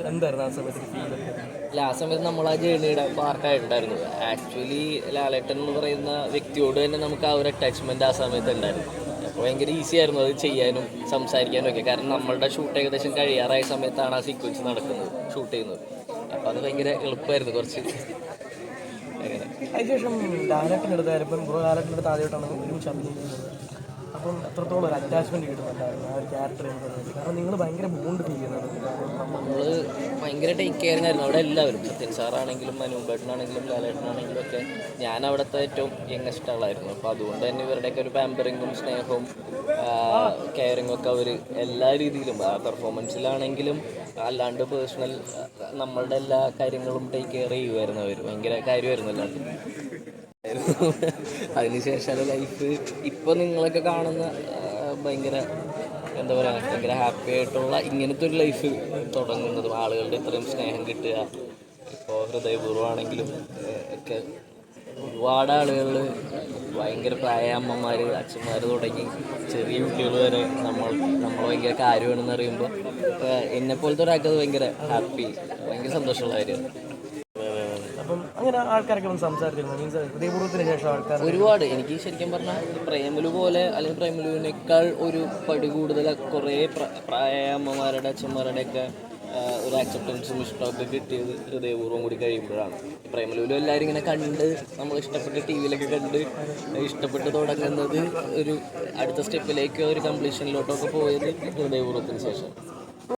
എന്ത് എന്തായിരുന്നു ആ സമയത്ത് ഫീൽ അല്ല ആ സമയത്ത് നമ്മൾ ആ ജേണിയുടെ പാർട്ടായിട്ടുണ്ടായിരുന്നു ആക്ച്വലി ലാലേട്ടൻ എന്ന് പറയുന്ന വ്യക്തിയോട് തന്നെ നമുക്ക് ആ ഒരു അറ്റാച്ച്മെന്റ് ആ സമയത്ത് ഉണ്ടായിരുന്നു. അപ്പോൾ ഭയങ്കര ഈസി ആയിരുന്നു അത് ചെയ്യാനും സംസാരിക്കാനും ഒക്കെ. കാരണം നമ്മളുടെ ഷൂട്ട് ഏകദേശം കഴിയാറായ സമയത്താണ് ആ സീക്വൻസ് നടക്കുന്നത് ഷൂട്ട് ചെയ്യുന്നത്. അപ്പോൾ അത് ഭയങ്കര എളുപ്പമായിരുന്നു കുറച്ച്. അങ്ങനെ. അതിനുശേഷം ലാലേട്ടന്റെ അടുത്തായാലും ഇപ്പം ബ്രോ ലാലേട്ടന്റെ അടുത്ത് ആദ്യമായിട്ടാണ് ഒരുമിച്ച് അഭിനയിക്കുന്നത് അപ്പം എത്രത്തോളം ഒരു അറ്റാച്ച്മെന്റ് കിട്ടുന്നുണ്ടായിരുന്നു ആ ഒരു ക്യാരക്ടർ എന്ന് പറയുന്നത്. കാരണം നിങ്ങൾ ഭയങ്കര ബോണ്ട് ഫീൽ ചെയ്യുന്നത് ഭയങ്കര ടേക്ക് കെയറിങ് ആയിരുന്നു. അവിടെ എല്ലാവരും സത്യൻ സാറാണെങ്കിലും മനൂപേട്ടനാണെങ്കിലും ലാലേട്ടനാണെങ്കിലും ഒക്കെ ഞാൻ അവിടുത്തെ ഏറ്റവും യങ്ങസ്റ്റ് ആളായിരുന്നു. അപ്പോൾ അതുകൊണ്ട് തന്നെ ഇവരുടെയൊക്കെ ഒരു പാമ്പറിങ്ങും സ്നേഹവും കെയറിങ്ങും ഒക്കെ അവർ എല്ലാ രീതിയിലും ആ പെർഫോമൻസിലാണെങ്കിലും അല്ലാണ്ട് പേഴ്സണൽ നമ്മളുടെ എല്ലാ കാര്യങ്ങളും ടേക്ക് കെയർ ചെയ്യുമായിരുന്നു അവർ ഭയങ്കര കാര്യമായിരുന്നു എല്ലാവർക്കും. അതിനുശേഷം ലൈഫ് ഇപ്പോൾ നിങ്ങളൊക്കെ കാണുന്ന ഭയങ്കര എന്താ പറയുക ഭയങ്കര ഹാപ്പി ആയിട്ടുള്ള ഇങ്ങനത്തെ ഒരു ലൈഫ് തുടങ്ങുന്നതും ആളുകളുടെ ഇത്രയും സ്നേഹം കിട്ടുക ഇപ്പോൾ ഹൃദയപൂർവമാണെങ്കിലും ഒക്കെ ഒരുപാട് ആളുകൾ ഭയങ്കര പ്രായ അമ്മമാർ അച്ഛന്മാർ തുടങ്ങി ചെറിയ കുട്ടികൾ വരെ നമ്മൾ നമ്മൾ ഭയങ്കര കാര്യമാണെന്ന് അറിയുമ്പോൾ എന്നെ പോലത്തെ ഒരാൾക്ക് അത് ഭയങ്കര ഹാപ്പി ഭയങ്കര സന്തോഷമുള്ള കാര്യമാണ്. അങ്ങനെ ആൾക്കാരൊക്കെ വന്ന് സംസാരിച്ചിരുന്നു. മീൻസ് ഹൃദയപൂർവത്തിന് ശേഷം ആൾക്കാർ ഒരുപാട്. എനിക്ക് ശരിക്കും പറഞ്ഞാൽ പ്രേമലു പോലെ അല്ലെങ്കിൽ പ്രേമലുവിനേക്കാൾ ഒരു പടി കൂടുതൽ കുറേ പ്രായമ്മമാരുടെ അച്ഛന്മാരുടെ ഒക്കെ ഒരു ആക്സെപ്റ്റൻസും ഇഷ്ടമൊക്കെ കിട്ടിയത് ഹൃദയപൂർവം കൂടി കഴിയുമ്പോഴാണ്. പ്രേമലൂലും എല്ലാവരും ഇങ്ങനെ കണ്ട് നമ്മൾ ഇഷ്ടപ്പെട്ട ടി വിയിലൊക്കെ കണ്ട് ഇഷ്ടപ്പെട്ട് തുടങ്ങുന്നത് ഒരു അടുത്ത സ്റ്റെപ്പിലേക്ക് ഒരു കംപ്ലീഷനിലോട്ടൊക്കെ പോയത് ഹൃദയപൂർവത്തിന് ശേഷം.